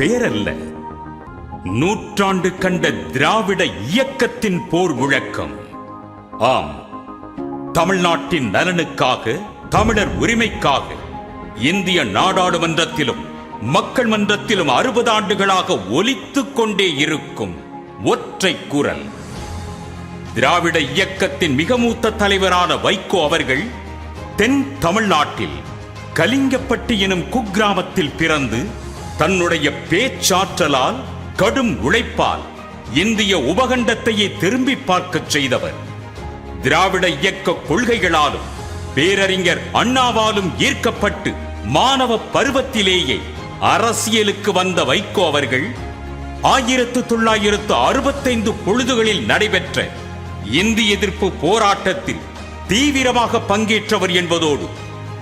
பேரல்ல. நூற்றாண்டு கண்ட திராவிட இயக்கத்தின் போர் முழக்கம். ஆம் தமிழ்நாட்டின் நலனுக்காக தமிழர் உரிமைக்காக இந்திய நாடாளுமன்றத்திலும் மக்கள் மன்றத்திலும் அறுபது ஆண்டுகளாக ஒலித்துக் கொண்டே இருக்கும் ஒற்றை குரல். திராவிட இயக்கத்தின் மிக மூத்த தலைவரான வைகோ அவர்கள் தென் தமிழ்நாட்டில் கலிங்கப்பட்டி எனும் குக்கிராமத்தில் பிறந்து தன்னுடைய பேச்சாற்றலால் கடும் உழைப்பால் இந்திய உபகண்டத்தையே திரும்பி பார்க்கச் செய்தவர். திராவிட இயக்க கொள்கைகளாலும் பேரறிஞர் அண்ணாவாலும் ஈர்க்கப்பட்டு மாணவ பருவத்திலேயே அரசியலுக்கு வந்த வைகோ அவர்கள் ஆயிரத்து தொள்ளாயிரத்து அறுபத்தைந்து பொழுதுகளில் நடைபெற்ற இந்தி எதிர்ப்பு போராட்டத்தில் தீவிரமாக பங்கேற்றவர் என்பதோடு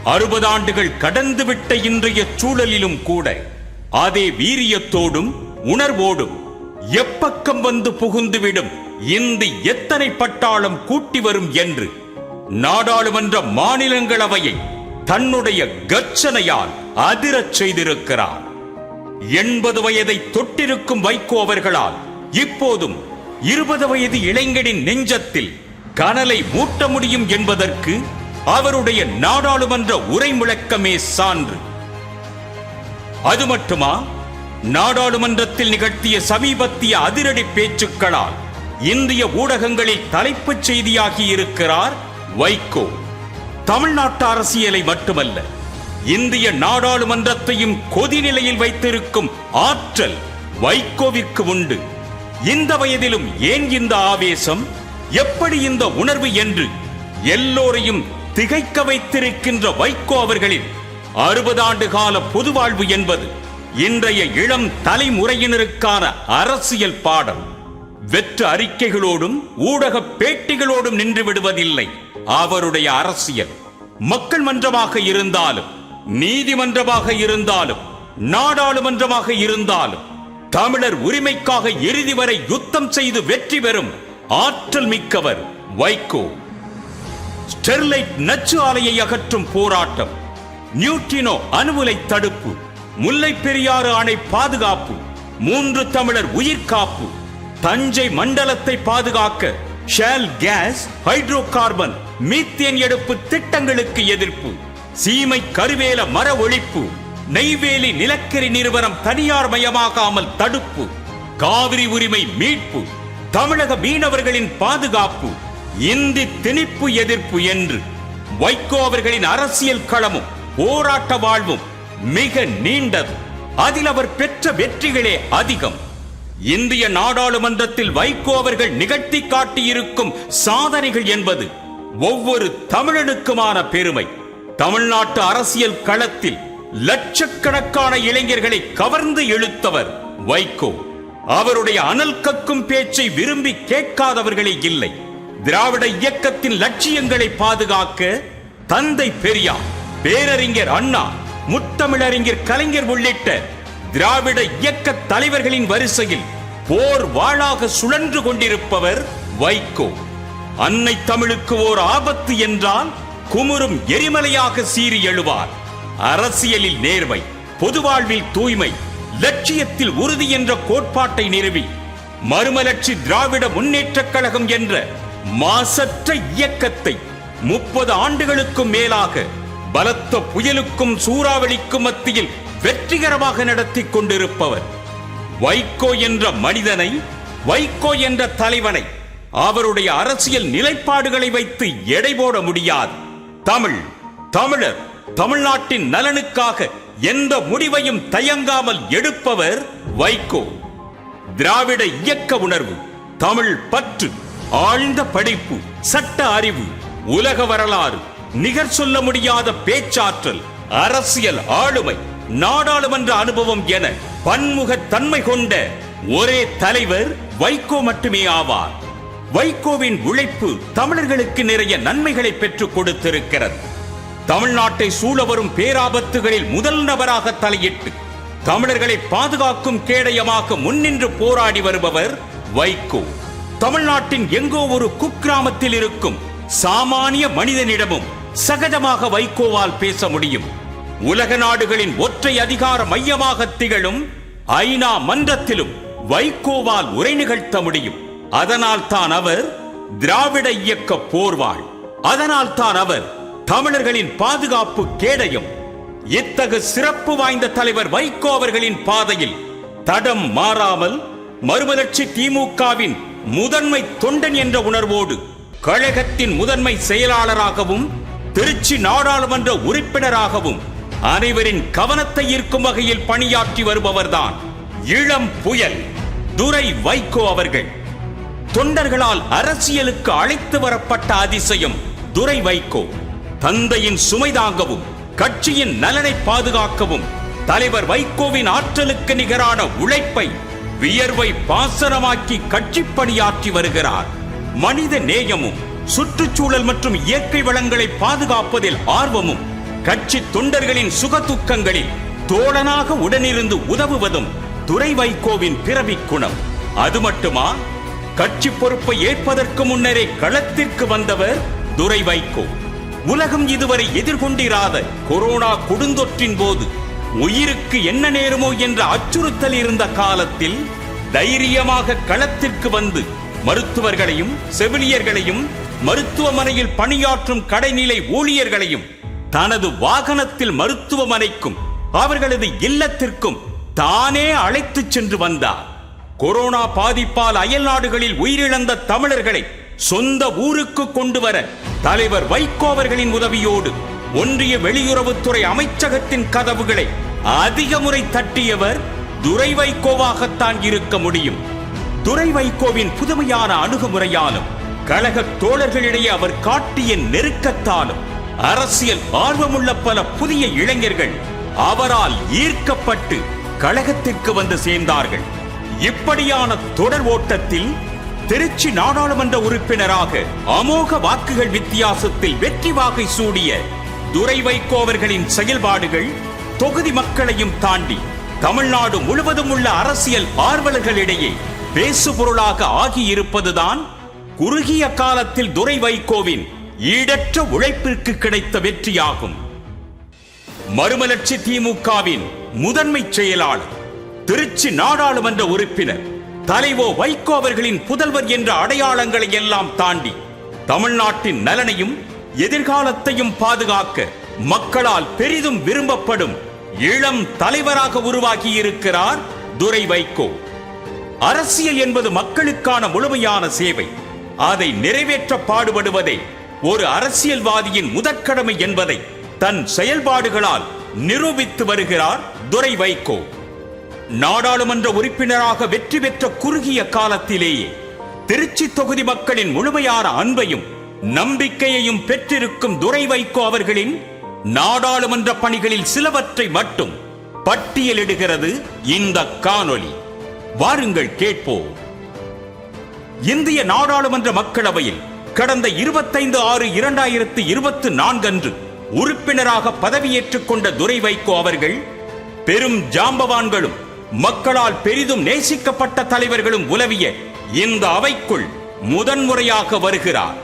அறுபது ஆண்டுகள் கடந்துவிட்ட இன்றைய சூழலிலும் கூட அதே வீரியத்தோடும் உணர்வோடும் எப்பக்கம் வந்து புகுந்துவிடும் இந்து எத்தனை பட்டாளம் கூட்டி வரும் என்று நாடாளுமன்ற மாநிலங்களவையை தன்னுடைய கர்ச்சனையால் அதிரச் செய்திருக்கிறார். எண்பது வயதை தொட்டிருக்கும் வைகோ அவர்களால் இப்போதும் இருபது வயது இளைஞனின் நெஞ்சத்தில் கனலை மூட்ட முடியும் என்பதற்கு அவருடைய நாடாளுமன்ற உரை முழக்கமே சான்று அது மட்டுமா? நாடாளுமன்றத்தில் நிகழ்த்திய சமீபத்திய அதிரடி பேச்சுக்களால் இந்திய ஊடகங்களில் தலைப்புச் செய்தியாகி இருக்கிறார் வைகோ. தமிழ்நாட்டு அரசியலை மட்டுமல்ல இந்திய நாடாளுமன்றத்தையும் கொதிநிலையில் வைத்திருக்கும் ஆற்றல் வைகோவிற்கு உண்டு. இந்த வயதிலும் ஏன் இந்த ஆவேசம்? எப்படி இந்த உணர்வு என்று எல்லோரையும் திகைக்க வைத்திருக்கின்ற வைகோ அவர்களின் அறுபது ஆண்டு கால பொது வாழ்வு என்பது இன்றைய இளம் தலைமுறையினருக்கான அரசியல் பாடம். வெற்று அறிக்கைகளோடும் ஊடக பேட்டிகளோடும் நின்று விடுவதில்லை. அவருடைய அரசியல் மக்கள் மன்றமாக இருந்தாலும் நீதிமன்றமாக இருந்தாலும் நாடாளுமன்றமாக இருந்தாலும் தமிழர் உரிமைக்காக இறுதி வரை யுத்தம் செய்து வெற்றி பெறும் ஆற்றல் மிக்கவர் வைகோ. ஸ்டெர்லைட் நச்சு ஆலையை அகற்றும் போராட்டம் நியூட்ரினோ அணுவுலை தடுப்பு முல்லை பெரியாறு அணை பாதுகாப்பு மூன்று தமிழர் உயிர் காப்பு தஞ்சை மண்டலத்தை பாதுகாக்க shale gas hydrocarbon methane எடுப்பு திட்டங்களுக்கு எதிர்ப்பு சீமை கருவேல மர ஒழிப்பு நெய்வேலி நிலக்கரி நிறுவனம் தனியார் மயமாகாமல் தடுப்பு காவிரி உரிமை மீட்பு தமிழக மீனவர்களின் பாதுகாப்பு இந்தி திணிப்பு எதிர்ப்பு என்று வைகோ அவர்களின் அரசியல் களமும் போராட்ட வாழ்வும் மிக நீண்டது. அதில் அவர் பெற்ற வெற்றிகளே அதிகம். இந்திய நாடாளுமன்றத்தில் வைகோ அவர்கள் நிகழ்த்தி காட்டியிருக்கும் சாதனைகள் என்பது ஒவ்வொரு தமிழனுக்குமான பெருமை. தமிழ்நாட்டு அரசியல் களத்தில் லட்சக்கணக்கான இளைஞர்களை கவர்ந்து இழுத்தவர் வைகோ. அவருடைய அனல் கக்கும் பேச்சை விரும்பி கேட்காதவர்களே இல்லை. திராவிட இயக்கத்தின் லட்சியங்களை பாதுகாக்க தந்தை பெரியார் பேரறிஞர் அண்ணா முத்தமிழறிஞர் கலைஞர் உள்ளிட்ட திராவிட இயக்க தலைவர்களின் வரிசையில் போர் வாழாக சுழன்று கொண்டிருப்பவர் வைகோ. அன்னை தமிழுக்கு ஓர் ஆபத்து என்றால் குமுறும் எரிமலையாக சீறி எழுவார். அரசியலில் நேர்மை பொது வாழ்வில் தூய்மை லட்சியத்தில் உறுதி என்ற கோட்பாட்டை நிறுவி மறுமலர்ச்சி திராவிட முன்னேற்றக் கழகம் என்ற மாசற்ற இயக்கத்தை முப்பது ஆண்டுகளுக்கும் மேலாக பலத்த புயலுக்கும் சூறாவளிக்கும் மத்தியில் வெற்றிகரமாக நடத்தி கொண்டிருப்பவர். வைகோ என்ற மனிதனை வைகோ என்ற தலைவனை அவருடைய அரசியல் நிலைப்பாடுகளை வைத்து எடை போட முடியாது. தமிழ் தமிழர் தமிழ்நாட்டின் நலனுக்காக எந்த முடிவையும் தயங்காமல் எடுப்பவர் வைகோ. திராவிட இயக்க உணர்வு தமிழ் பற்று ஆழ்ந்த படிப்பு சட்ட அறிவு உலக வரலாறு நிகர் சொல்ல முடியாத பேச்சாற்றல் அரசியல் ஆளுமை நாடாளுமன்ற அனுபவம் என பன்முக தன்மை கொண்ட ஒரே தலைவர் வைகோ மட்டுமே ஆவார். வைகோவின் உழைப்பு தமிழர்களுக்கு நிறைய நன்மைகளை பெற்றுக் கொடுத்திருக்கிறது. தமிழ்நாட்டை சூழ வரும் பேராபத்துகளில் முதல் நபராக தலையிட்டு தமிழர்களை பாதுகாக்கும் கேடயமாக முன்னின்று போராடி வருபவர் வைகோ. தமிழ்நாட்டின் எங்கோ ஒரு குக்கிராமத்தில் இருக்கும் சாமானிய மனிதனிடமும் சகஜமாக வைகோவால் பேச முடியும். உலக நாடுகளின் ஒற்றை அதிகார மையமாக திகழும் ஐநா மன்றத்திலும் வைகோவால் உரை நிகழ்த்த முடியும். அதனால் தான் அவர் திராவிட இயக்க போர்வாள். அதனால் தான் அவர் தமிழர்களின் பாதுகாப்பு கேடயம். இத்தகு சிறப்பு வாய்ந்த தலைவர் வைகோ அவர்களின் பாதையில் தடம் மாறாமல் மறுமலர்ச்சி திமுகவின் முதன்மை தொண்டன் என்ற உணர்வோடு கழகத்தின் முதன்மை செயலாளராகவும் திருச்சி நாடாளுமன்ற உறுப்பினராகவும் அனைவரின் கவனத்தை ஈர்க்கும் வகையில் பணியாற்றி வருபவர்தான் இளம் புயல் துரை வைகோ அவர்கள். தொண்டர்களால் அரசியலுக்கு அழைத்து வரப்பட்ட அதிசயம் துரை வைகோ. தந்தையின் சுமை தாங்கவும் கட்சியின் நலனை பாதுகாக்கவும் தலைவர் வைகோவின் ஆற்றலுக்கு நிகரான உழைப்பை வியர்வை பாசனமாக்கி கட்சி பணியாற்றி வருகிறார். மனித நேயமும் சுற்றுச்சூழல் மற்றும் இயற்கை வளங்களை பாதுகாப்பதில் ஆர்வமும் கட்சி தொண்டர்களின் சுகதுக்கங்களில் தோழனாக உடனிருந்து உதவுவதும் துறை வைகோவின் பிறவி குணம். அது மட்டுமா? கட்சி பொறுப்பை ஏற்பதற்கு முன்னரே களத்திற்கு வந்தவர் துரை வைகோ உலகம் இதுவரை எதிர்கொண்டிராத கொரோனா கொடுந்தொற்றின் போது உயிருக்கு என்ன நேருமோ என்ற அச்சுறுத்தல் இருந்த காலத்தில் தைரியமாக களத்திற்கு வந்து மருத்துவர்களையும் செவிலியர்களையும் மருத்துவமனையில் பணியாற்றும் கடைநிலை ஊழியர்களையும் தனது வாகனத்தில் மருத்துவமனைக்கும் அவர்களது இல்லத்திற்கும் தானே அழைத்துச் சென்று வந்தார். கொரோனா பாதிப்பால் அயல் நாடுகளில் உயிரிழந்த தமிழர்களை சொந்த ஊருக்கு கொண்டு வர தலைவர் வைகோ அவர்களின் உதவியோடு ஒன்றிய வெளியுறவுத்துறை அமைச்சகத்தின் கதவுகளை அதிக முறை தட்டியவர் துரை வைகோவாகத்தான் இருக்க முடியும். துரை வைகோவின் புதுமையான அணுகுமுறையாலும் கழக தோழர்களிடையே அவர் காட்டிய நெருக்கத்தாலும் அரசியல் ஆர்வமுள்ள பல புதிய இளைஞர்கள் அவரால் ஈர்க்கப்பட்டு கழகத்திற்கு வந்து சேர்ந்தார்கள். இப்படியான தொடர் ஓட்டத்தில் திருச்சி நாடாளுமன்ற உறுப்பினராக அமோக வாக்குகள் வித்தியாசத்தில் வெற்றி வாகை சூடிய துரை வைகோ அவர்களின் செயல்பாடுகள் தொகுதி மக்களையும் தாண்டி தமிழ்நாடு முழுவதும் உள்ள அரசியல் ஆர்வலர்களிடையே பேசுபொருளாக ஆகியிருப்பதுதான் குறுகிய காலத்தில் துரை வைகோவின் ஈடற்ற உழைப்பிற்கு கிடைத்த வெற்றியாகும். மறுமலர்ச்சி திமுகவின் முதன்மை செயலாளர் திருச்சி நாடாளுமன்ற உறுப்பினர் தலைவோ வைகோ அவர்களின் புதல்வர் என்ற அடையாளங்களை எல்லாம் தாண்டி தமிழ்நாட்டின் நலனையும் எதிர்காலத்தையும் பாதுகாக்க மக்களால் பெரிதும் விரும்பப்படும் இளம் தலைவராக உருவாகி இருக்கிறார் துரை வைகோ அரசியல் என்பது மக்களுக்கான முழுமையான சேவை. அதை நிறைவேற்ற பாடுபடுவதே ஒரு அரசியல்வாதியின் முதற்கடமை என்பதை தன் செயல்பாடுகளால் நிரூபித்து வருகிறார் துரை வைகோ நாடாளுமன்ற உறுப்பினராக வெற்றி பெற்ற குறுகிய காலத்திலேயே திருச்சி தொகுதி மக்களின் முழுமையான அன்பையும் நம்பிக்கையையும் பெற்றிருக்கும் துரை வைகோ அவர்களின் நாடாளுமன்ற பணிகளில் சிலவற்றை மட்டும் பட்டியலிடுகிறது இந்த காணொளி. வாருங்கள் கேட்போம். இந்திய நாடாளுமன்ற மக்களவையில் கடந்த இருபத்தைந்து ஆறு இரண்டாயிரத்து இருபத்தி நான்கன்று உறுப்பினராக பதவியேற்றுக் கொண்ட துரை வைகோ அவர்கள் பெரும் ஜாம்பவான்களும் மக்களால் பெரிதும் நேசிக்கப்பட்ட தலைவர்களும் உலவிய இந்த அவைக்குள் முதன்முறையாக வருகிறார்.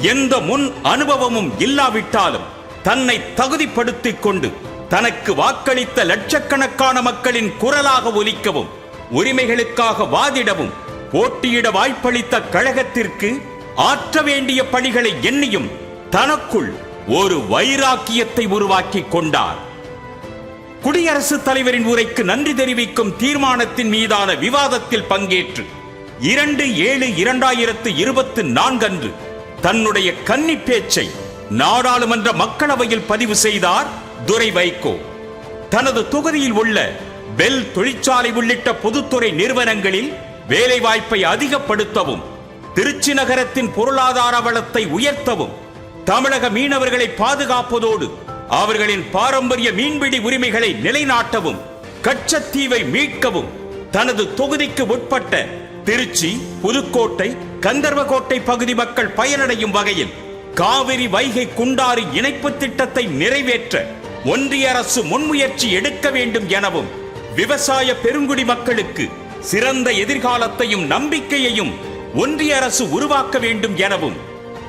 எந்த முன் அனுபவமும் இல்லாவிட்டாலும் தன்னை தகுதிப்படுத்திக் கொண்டு தனக்கு வாக்களித்த லட்சக்கணக்கான மக்களின் குரலாக ஒலிக்கவும் உரிமைகளுக்காக வாதிடவும் போட்டியிட வாய்ப்பளித்த கழகத்திற்கு ஆற்ற வேண்டிய பணிகளை எண்ணியும் தனக்குள் ஒரு வைராக்கியத்தை உருவாக்கிக் கொண்டார். குடியரசுத் தலைவரின் உரைக்கு நன்றி தெரிவிக்கும் தீர்மானத்தின் மீதான விவாதத்தில் பங்கேற்று இரண்டு ஏழு இரண்டாயிரத்து இருபத்தி நான்கன்று தன்னுடைய கன்னி பேச்சை நாடாளுமன்ற மக்களவையில் பதிவு செய்தார் துரை வைகோ. தனது தொகுதியில் உள்ள பெல் தொழிற்சாலை உள்ளிட்ட பொதுத்துறை நிறுவனங்களில் வேலைவாய்ப்பை அதிகப்படுத்தவும் திருச்சி நகரத்தின் பொருளாதார வளத்தை உயர்த்தவும் தமிழக மீனவர்களை பாதுகாப்பதோடு அவர்களின் பாரம்பரிய மீன்பிடி உரிமைகளை நிலைநாட்டவும் கச்சத்தீவை மீட்கவும் தனது தொகுதிக்கு உட்பட்ட திருச்சி புதுக்கோட்டை கந்தர்வகோட்டை பகுதி மக்கள் பயனடையும் வகையில் காவிரி வைகை குண்டாறு இணைப்பு திட்டத்தை நிறைவேற்ற ஒன்றிய அரசு முன்முயற்சி எடுக்க வேண்டும் எனவும் விவசாய பெருங்குடி மக்களுக்கு சிறந்த எதிர்காலத்தையும் நம்பிக்கையையும் ஒன்றிய அரசு உருவாக்க வேண்டும் எனவும்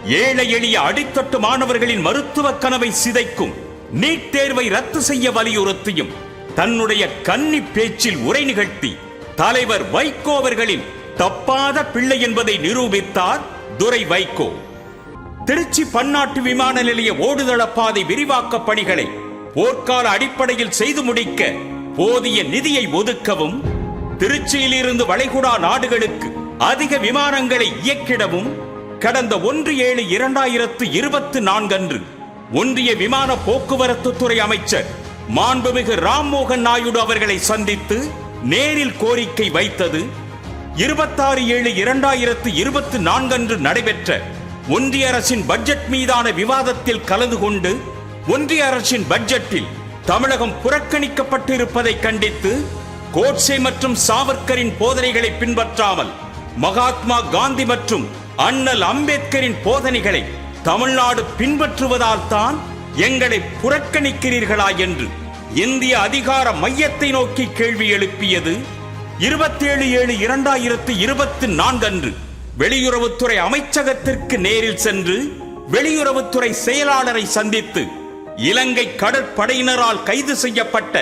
ஏழை எளிய அடித்தட்டு மாணவர்களின் மருத்துவ கனவை சிதைக்கும் நீட் தேர்வை ரத்து செய்ய வலியுறுத்தியும் தன்னுடைய கன்னி பேச்சில் உரை நிகழ்த்தி தலைவர் வைகோ அவர்களின் தப்பாத பிள்ளை என்பதை நிரூபித்தார் துரை வைகோ. திருச்சி பன்னாட்டு விமான நிலைய ஓடுதள பாதை விரிவாக்க பணிகளை போர்க்கால அடிப்படையில் செய்து முடிக்க போதிய நிதியை ஒதுக்கவும் திருச்சியிலிருந்து வளைகுடா நாடுகளுக்கு அதிக விமானங்களை இயக்கிடவும் கடந்த ஒன்று ஏழு இரண்டாயிரத்து இருபத்தி நான்கன்று ஒன்றிய விமான போக்குவரத்து துறை அமைச்சர் மாண்புமிகு ராம்மோகன் நாயுடு அவர்களை சந்தித்து நேரில் கோரிக்கை வைத்தது. இருபத்தாறு ஏழு இரண்டாயிரத்து இருபத்தி நான்கன்று நடைபெற்ற ஒன்றிய அரசின் பட்ஜெட் மீதான விவாதத்தில் கலந்து கொண்டு ஒன்றிய அரசின் பட்ஜெட்டில் தமிழகம் புறக்கணிக்கப்பட்டிருப்பதை கண்டித்து கோட்சே மற்றும் சாவர்கரின் போதனைகளை பின்பற்றாமல் மகாத்மா காந்தி மற்றும் அண்ணல் அம்பேத்கரின் போதனைகளை தமிழ்நாடு பின்பற்றுவதால் தான் எங்களை புறக்கணிக்கிறீர்களா என்று இந்திய அதிகார மையத்தை நோக்கி கேள்வி எழுப்பியது இருபத்தேழு ஏழு இரண்டாயிரத்து இருபத்தி நான்கு அன்று வெளியுறவுத்துறை அமைச்சகத்திற்கு நேரில் சென்று வெளியுறவுத்துறை செயலாளரை சந்தித்து இலங்கை கடற்படையினரால் கைது செய்யப்பட்ட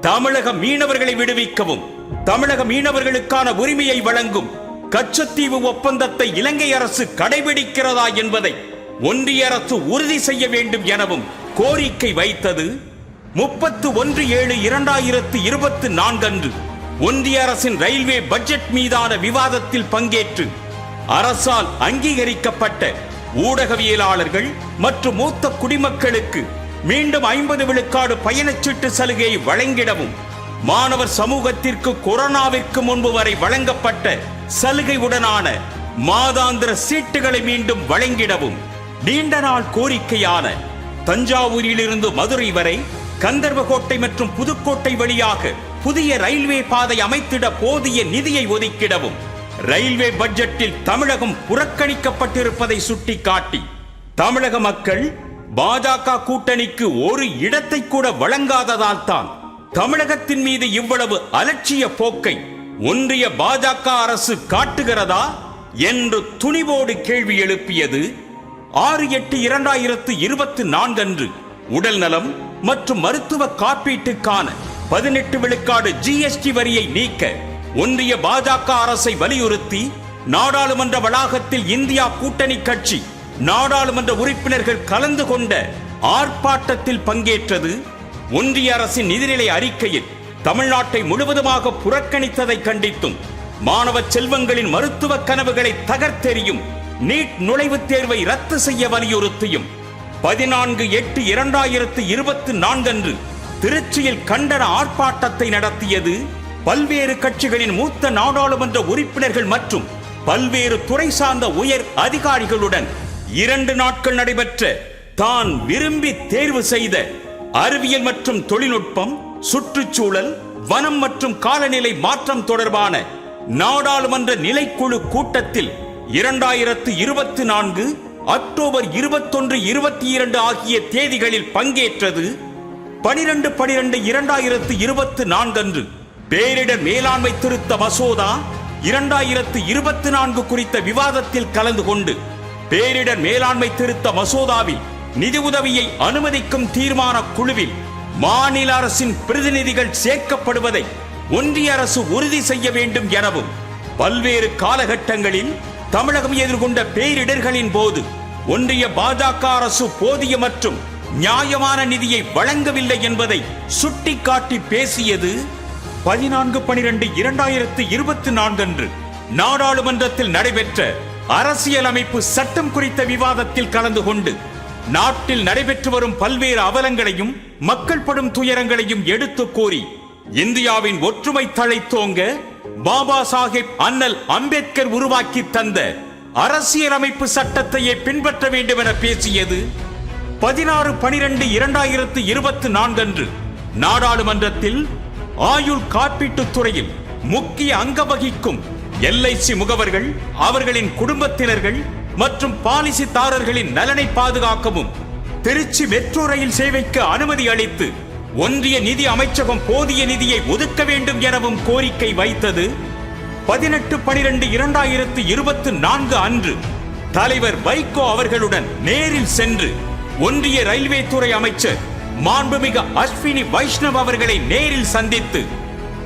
தமிழக மீனவர்களை விடுவிக்கவும். தமிழக மீனவர்களுக்கான உரிமையை வழங்கும். கச்சத்தீவு ஒப்பந்தத்தை இலங்கை அரசு கடைபிடிக்கிறதா என்பதை ஒன்றிய அரசு உறுதி செய்ய வேண்டும் எனவும் கோரிக்கை வைத்தது முப்பத்து ஒன்று ஏழு இரண்டாயிரத்து இருபத்தி நான்கன்று. ஒன்றிய அரசின் ரயில்வே பட்ஜெட் மீதான விவாதத்தில் பங்கேற்று அரசால் அங்கீகரிக்கப்பட்ட ஊடகவியலாளர்கள் மற்றும் மூத்த குடிமக்களுக்கு மீண்டும் ஐம்பது விழுக்காடு பயணச்சீட்டு சலுகையை வழங்கிடவும். மாணவர் சமூகத்திற்கு கொரோனாவிற்கு முன்பு வரை வழங்கப்பட்ட சலுகையுடனான மாதாந்திர சீட்டுகளை மீண்டும் வழங்கிடவும். நீண்ட நாள் கோரிக்கையான தஞ்சாவூரிலிருந்து மதுரை வரை கந்தர்வகோட்டை மற்றும் புதுக்கோட்டை வழியாக புதிய ரயில்வே பாதை அமைத்திட போதிய நிதியை ஒதுக்கிடவும். ரயில்வே பட்ஜெட்டில் தமிழகம் புறக்கணிக்கப்பட்டிருப்பதை சுட்டிக்காட்டி தமிழக மக்கள் பாஜக கூட்டணிக்கு ஒரு இடத்தை கூட வழங்காததால் தான் தமிழகத்தின் மீது இவ்வளவு அலட்சிய போக்கை ஒன்றிய பாஜக அரசு காட்டுகிறதா என்று துணிவோடு கேள்வி எழுப்பியது ஆறு எட்டு இரண்டாயிரத்து இருபத்தி நான்கு அன்று உடல் நலம் மற்றும் மருத்துவ காப்பீட்டுக்கான பதினெட்டு விழுக்காடு ஜிஎஸ்டி வரியை நீக்க ஒன்றிய பாஜக அரசை வலியுறுத்தி நாடாளுமன்ற வளாகத்தில் இந்தியா கூட்டணி கட்சி நாடாளுமன்ற உறுப்பினர்கள் கலந்து கொண்ட ஆர்ப்பாட்டத்தில் பங்கேற்றது ஒன்றிய அரசின் நிதிநிலை அறிக்கையில் தமிழ்நாட்டை முழுவதுமாக புறக்கணித்ததை கண்டித்தும் மாணவ செல்வங்களின் மருத்துவ கனவுகளை தகர்த்தெறியும் நீட் நுழைவுத் தேர்வை ரத்து செய்ய வலியுறுத்தியும் பதினான்கு எட்டு இரண்டாயிரத்து இருபத்தி நான்கன்று திருச்சியில் கண்டன ஆர்ப்பாட்டத்தை நடத்தியது பல்வேறு கட்சிகளின் மூத்த நாடாளுமன்ற உறுப்பினர்கள் மற்றும் பல்வேறு துறை சார்ந்த உயர் அதிகாரிகளுடன் இரண்டு நாட்கள் நடைபெற்ற தான் விரும்பி தேர்வு செய்த அறிவியல் மற்றும் தொழில்நுட்பம் சுற்றுச்சூழல் வனம் மற்றும் காலநிலை மாற்றம் தொடர்பான நாடாளுமன்ற நிலைக்குழு கூட்டத்தில் இரண்டாயிரத்து இருபத்தி நான்கு அக்டோபர் இருபத்தொன்று இருபத்தி இரண்டு ஆகிய தேதிகளில் பங்கேற்றது. பனிரெண்டு பனிரெண்டு இரண்டாயிரத்து இருபத்தி நான்கன்று பேரிடர் மேலாண்மை திருத்த மசோதா இரண்டாயிரத்து இருபத்தி நான்கு குறித்த விவாதத்தில் கலந்து கொண்டு பேரிடர் மேலாண்மை திருத்த மசோதாவில் நிதி உதவியை அனுமதிக்கும் தீர்மான குழுவில் மாநில அரசின் பிரதிநிதிகள் சேர்க்கப்படுவதை ஒன்றிய அரசு உறுதி செய்ய வேண்டும் எனவும் பல்வேறு காலகட்டங்களில் தமிழகம் எதிர்கொண்ட பேரிடர்களின் போது ஒன்றிய பாஜக அரசு போதிய மற்றும் நியாயமான நிதியை வழங்கவில்லை என்பதை சுட்டிக்காட்டி பேசியது பதினான்கு பனிரெண்டு இரண்டாயிரத்து இருபத்தி நான்கு அன்று. நாடாளுமன்றத்தில் நடைபெற்ற அரசியலமைப்பு சட்டம் குறித்த விவாதத்தில் கலந்து கொண்டு நாட்டில் நடைபெற்று வரும் பல்வேறு அவலங்களையும் மக்கள் படும் துயரங்களையும் எடுத்து கூறி இந்தியாவின் ஒற்றுமை தழைத்தோங்க பாபா சாஹிப் அண்ணல் அம்பேத்கர் உருவாக்கி தந்த அரசியலமைப்பு சட்டத்தையே பின்பற்ற வேண்டும் என பேசியது பதினாறு பனிரெண்டு இரண்டாயிரத்து இருபத்தி நான்கு அன்று நாடாளுமன்றத்தில் ஆயுள் காப்பீட்டுத் துறையில் முக்கிய அங்க வகிக்கும் எல்ஐசி முகவர்கள் அவர்களின் குடும்பத்தினர்கள் மற்றும் பாலிசிதாரர்களின் நலனை பாதுகாக்கவும் திருச்சி மெட்ரோ ரயில் சேவைக்கு அனுமதி அளித்து ஒன்றிய நிதி அமைச்சகம் போதிய நிதியை ஒதுக்க வேண்டும் எனவும் கோரிக்கை வைத்தது. பதினெட்டு பனிரெண்டு இரண்டாயிரத்து இருபத்தி நான்கு அன்று தலைவர் வைகோ அவர்களுடன் நேரில் சென்று ஒன்றிய ரயில்வே துறை அமைச்சர் மாண்புமிகு அஸ்வினி வைஷ்ணவ் அவர்களை நேரில் சந்தித்து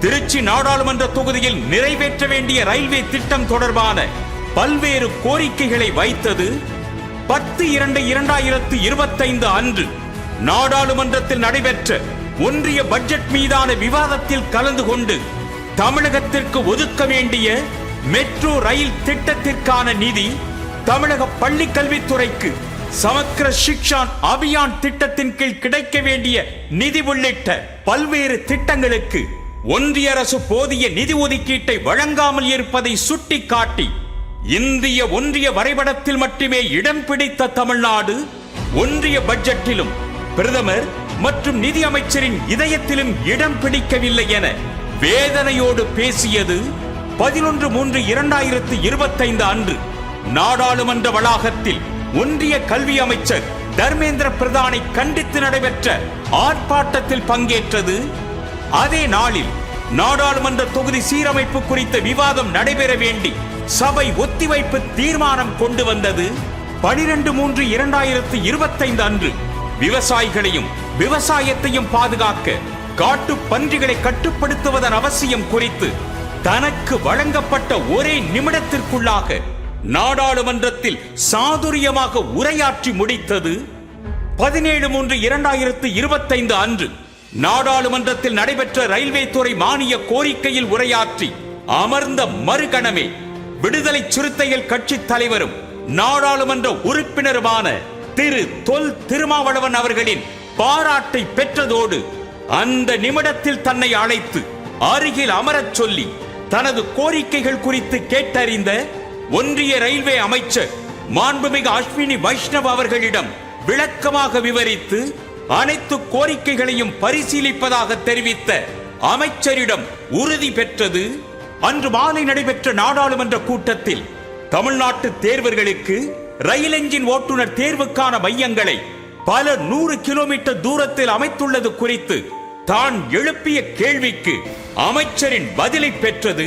திருச்சி நாடாளுமன்ற தொகுதியில் நிறைவேற்ற வேண்டிய ரயில்வே திட்டம் தொடர்பான பல்வேறு கோரிக்கைகளை வைத்தது பத்து இரண்டு இரண்டாயிரத்து இருபத்தைந்து அன்று. நாடாளுமன்றத்தில் நடைபெற்ற ஒன்றிய பட்ஜெட் மீதான விவாதத்தில் கலந்து கொண்டு தமிழகத்திற்கு ஒதுக்க வேண்டிய மெட்ரோ ரயில் திட்டத்திற்கான நிதி தமிழக பள்ளி கல்வித்துறைக்கு சமக்கிர சிக்ஷான் அபியான் திட்டத்தின் கீழ் கிடைக்க வேண்டிய நிதி உள்ளிட்ட பல்வேறு திட்டங்களுக்கு ஒன்றிய அரசு போதிய நிதி ஒதுக்கீட்டை வழங்காமல் இருப்பதை சுட்டிக்காட்டி இந்திய ஒன்றிய வரைபடத்தில் மட்டுமே இடம் பிடித்த தமிழ்நாடு ஒன்றிய பட்ஜெட்டிலும் பிரதமர் மற்றும் நிதி அமைச்சரின் இதயத்திலும் இடம் பிடிக்கவில்லை என வேதனையோடு பேசியது பதினொன்று மூன்று இரண்டாயிரத்து இருபத்தைந்து அன்று. நாடாளுமன்ற வளாகத்தில் ஒன்றிய கல்வி அமைச்சர் தர்மேந்திர பிரதானை கண்டித்து நடைபெற்ற ஆர்ப்பாட்டத்தில் பங்கேற்றது அதே நாளில் நாடாளுமன்ற தொகுதி சீரமைப்பு குறித்த விவாதம் நடைபெற வேண்டி சபை ஒத்திவைப்பு தீர்மானம் கொண்டு வந்தது. பனிரெண்டு மூன்று இரண்டாயிரத்து இருபத்தைந்து அன்று விவசாயிகளையும் விவசாயத்தையும் பாதுகாக்க காட்டு பன்றிகளை கட்டுப்படுத்துவதன் அவசியம் குறித்து தனக்கு வழங்கப்பட்ட ஒரே நிமிடத்திற்குள்ளாக நாடாளுமன்றத்தில் சாதுரியமாக உரையாற்றி முடித்தது. பதினேழு மூன்று இரண்டாயிரத்து இருபத்தைந்து அன்று நாடாளுமன்றத்தில் நடைபெற்ற ரயில்வே துறை மானிய கோரிக்கையில் உரையாற்றி அமர்ந்த மறுகணமே விடுதலை சிறுத்தைகள் கட்சி தலைவரும் நாடாளுமன்ற உறுப்பினருமான திரு தொல் திருமாவளவன் அவர்களின் பாராட்டை பெற்றதோடு அந்த நிமிடத்தில் தன்னை அழைத்து அருகில் அமரச் சொல்லி தனது கோரிக்கைகள் குறித்து கேட்டறிந்த ஒன்றிய ரயில்வே அமைச்சர் மாண்புமிகு அஸ்வினி வைஷ்ணவ் அவர்களிடம் விளக்கமாக விவரித்து அனைத்து கோரிக்கைகளையும் பரிசீலிப்பதாக தெரிவித்த அமைச்சரிடம் உறுதி பெற்றது. அன்று மாலை நடைபெற்ற நாடாளுமன்ற கூட்டத்தில் தமிழ்நாட்டு தேர்வர்களுக்கு ரயில் எஞ்சின் ஓட்டுநர் தேர்வுக்கான மையங்களை பல நூறு கிலோமீட்டர் தூரத்தில் அமைத்துள்ளது குறித்து தான் எழுப்பிய கேள்விக்கு அமைச்சரின் பதிலை பெற்றது.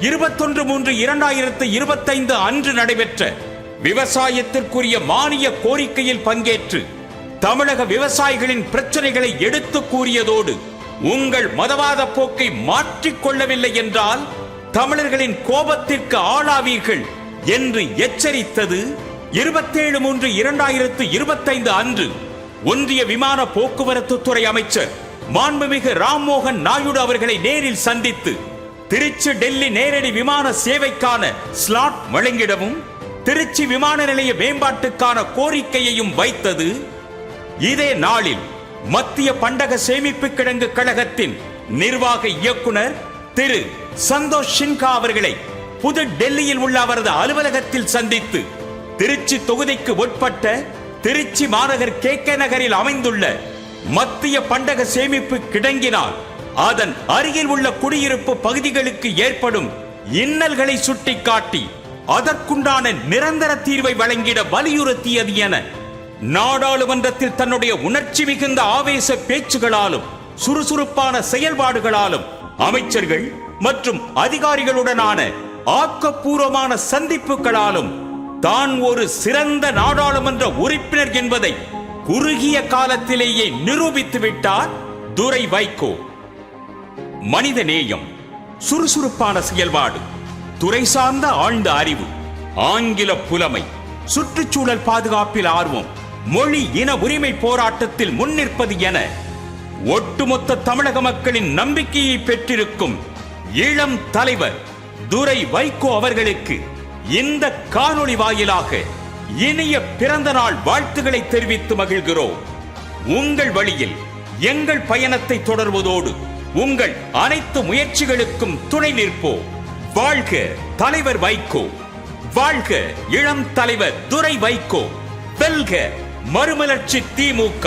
இருபத்தொன்று மூன்று இரண்டாயிரத்து இருபத்தைந்து அன்று நடைபெற்ற விவசாயத்திற்குரிய மானிய கோரிக்கையில் பங்கேற்று தமிழக விவசாயிகளின் பிரச்சனைகளை எடுத்து கூறியதோடு உங்கள் மதவாத போக்கை மாற்றிக்கொள்ளவில்லை என்றால் தமிழர்களின் கோபத்திற்கு ஆளாவீர்கள் என்று எச்சரித்தது இருபத்தேழு மூன்று இரண்டாயிரத்து இருபத்தைந்து அன்று ஒன்றிய விமான போக்குவரத்து துறை அமைச்சர் மாண்புமிகு ராம்மோகன் நாயுடு அவர்களை நேரில் சந்தித்து திருச்சி டெல்லி நேரடி விமான சேவைக்கான ஸ்லாட் வழங்கிடவும் திருச்சி விமான நிலைய மேம்பாட்டுக்கான கோரிக்கையையும் வைத்தது. இதே நாளில் மத்திய பண்டக சேமிப்பு கிடங்கு கழகத்தின் நிர்வாக இயக்குனர் திரு சந்தோஷ் சின்ஹா அவர்களை புது டெல்லியில் உள்ள அவரது அலுவலகத்தில் சந்தித்து திருச்சி தொகுதிக்கு உட்பட்ட திருச்சி மாநகர் கே கே நகரில் அமைந்துள்ள மத்திய பண்டக சேமிப்பு கிடங்கினால் அதன் அருகில் உள்ள குடியிருப்பு பகுதிகளுக்கு ஏற்படும் இன்னல்களை சுட்டிக்காட்டி அதற்குண்டான நிரந்தர தீர்வை வழங்கிட வலியுறுத்தியது என நாடாளுமன்றத்தில் தன்னுடைய உணர்ச்சி மிகுந்த ஆவேச பேச்சுகளாலும் சுறுசுறுப்பான செயல்பாடுகளாலும் அமைச்சர்கள் மற்றும் அதிகாரிகளுடனான ஆக்கப்பூர்வமான சந்திப்புகளாலும் தான் ஒரு சிறந்த நாடாளுமன்ற உறுப்பினர் என்பதை குறுகிய காலத்திலேயே நிரூபித்து விட்டார் துரை வைகோ. மனித நேயம் சுறுசுறுப்பான செயல்பாடு துறை சார்ந்த ஆழ்ந்த அறிவு ஆங்கில புலமை சுற்றுச்சூழல் பாதுகாப்பில் ஆர்வம் மொழி இன உரிமை போராட்டத்தில் முன்னிற்பது என ஒட்டுமொத்த தமிழக மக்களின் நம்பிக்கையை பெற்றிருக்கும் இளம் தலைவர் துரை வைகோ அவர்களுக்கு இந்த காணொளி வாயிலாக இனிய பிறந்த நாள் வாழ்த்துக்களை தெரிவித்து மகிழ்கிறோம். உங்கள் வழியில் எங்கள் பயணத்தை தொடர்வதோடு உங்கள் அனைத்து முயற்சிகளுக்கும் துணை நிற்போம். வாழ்க தலைவர் வைகோ. வாழ்க இளம் தலைவர் துரை வைகோ. வெல்க மறுமலர்ச்சி திமுக.